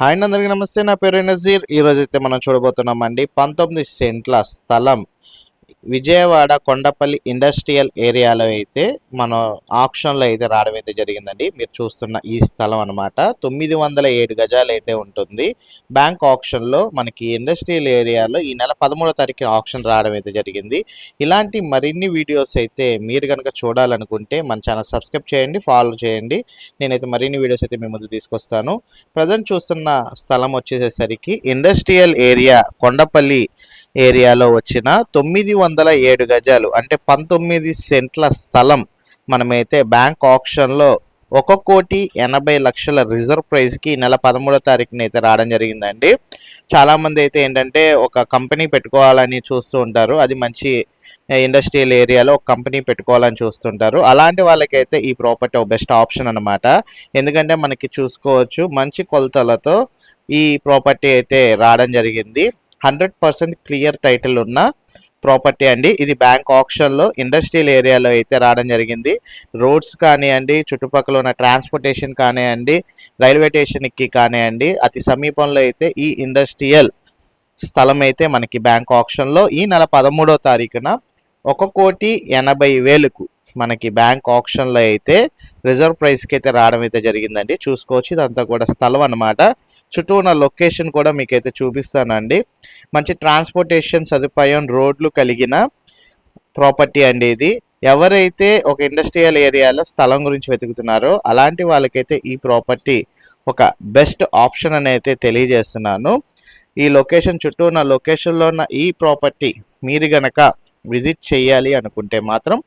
Hi అందరికీ నమస్తే. నా పేరు నజీర్ ఈరోజైతే మనం చూడబోతున్నామండి. పంతొమ్మిది సెంట్ల స్థలం విజయవాడ కొండపల్లి ఇండస్ట్రియల్ ఏరియాలో అయితే మనం ఆప్షన్లో అయితే రావడం అయితే జరిగిందండి. మీరు చూస్తున్న ఈ స్థలం అనమాట తొమ్మిది వందల ఏడు గజాలు అయితే ఉంటుంది. బ్యాంక్ ఆప్షన్లో మనకి ఇండస్ట్రియల్ ఏరియాలో ఈ నెల పదమూడో తారీఖు ఆప్షన్ రావడం అయితే జరిగింది. ఇలాంటి మరిన్ని వీడియోస్ అయితే మీరు కనుక చూడాలనుకుంటే మన ఛానల్ సబ్స్క్రైబ్ చేయండి ఫాలో చేయండి. నేనైతే మరిన్ని వీడియోస్ అయితే మీ ముందు తీసుకొస్తాను. ప్రజెంట్ చూస్తున్న స్థలం వచ్చేసరికి ఇండస్ట్రియల్ ఏరియా కొండపల్లి ఏరియాలో వచ్చిన తొమ్మిది వందల ఏడు గజాలు అంటే పంతొమ్మిది సెంట్ల స్థలం మనమైతే బ్యాంక్ ఆప్షన్లో ఒక కోటి ఎనభై లక్షల రిజర్వ్ ప్రైస్కి నెల పదమూడో తారీఖున అయితే రావడం జరిగిందండి. చాలామంది అయితే ఏంటంటే ఒక కంపెనీ పెట్టుకోవాలని చూస్తూ ఉంటారు. అది మంచి ఇండస్ట్రియల్ ఏరియాలో ఒక కంపెనీ పెట్టుకోవాలని చూస్తుంటారు. అలాంటి వాళ్ళకైతే ఈ ప్రాపర్టీ ఒక బెస్ట్ ఆప్షన్ అనమాట ఎందుకంటే మనకి చూసుకోవచ్చు మంచి కొలతలతో ఈ ప్రాపర్టీ అయితే రావడం జరిగింది. హండ్రెడ్ పర్సెంట్ క్లియర్ టైటిల్ ఉన్న ప్రాపర్టీ అండి. ఇది బ్యాంక్ ఆప్షన్లో ఇండస్ట్రియల్ ఏరియాలో అయితే రావడం జరిగింది. రోడ్స్ కానివ్వండి చుట్టుపక్కల ఉన్న ట్రాన్స్పోర్టేషన్ కానివ్వండి రైల్వే స్టేషన్కి కానివ్వండి అతి సమీపంలో అయితే ఈ ఇండస్ట్రియల్ స్థలం అయితే మనకి బ్యాంక్ ఆప్షన్లో ఈ నెల పదమూడో తారీఖున ఒక కోటి ఎనభై వేలకు మనకి బ్యాంక్ ఆప్షన్లో అయితే రిజర్వ్ ప్రైస్కి అయితే రావడం అయితే జరిగిందండి. చూసుకోవచ్చు ఇదంతా కూడా స్థలం అనమాట చుట్టూ ఉన్న లొకేషన్ కూడా మీకైతే చూపిస్తానండి. మంచి ట్రాన్స్పోర్టేషన్ సదుపాయం రోడ్లు కలిగిన ప్రాపర్టీ అండి ఇది. ఎవరైతే ఒక ఇండస్ట్రియల్ ఏరియాలో స్థలం గురించి వెతుకుతున్నారో అలాంటి వాళ్ళకైతే ఈ ప్రాపర్టీ ఒక బెస్ట్ ఆప్షన్ అని అయితే తెలియజేస్తున్నాను. ఈ లొకేషన్ చుట్టూ ఉన్న లొకేషన్లో ఉన్న ఈ ప్రాపర్టీ మీరు గనక విజిట్ చేయాలి అనుకుంటే మాత్రం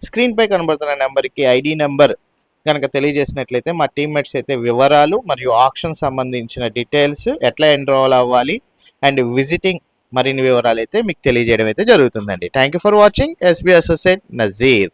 స్క్రీన్పై కనబడుతున్న నెంబర్కి ఐడి నెంబర్ కనుక తెలియజేసినట్లయితే మా టీమ్మేట్స్ అయితే వివరాలు మరియు ఆప్షన్ సంబంధించిన డీటెయిల్స్ ఎట్లా ఎన్రోల్ అవ్వాలి అండ్ విజిటింగ్ మరిన్ని వివరాలు అయితే మీకు తెలియజేయడం అయితే జరుగుతుందండి. Thank you for watching SB associate Nazeer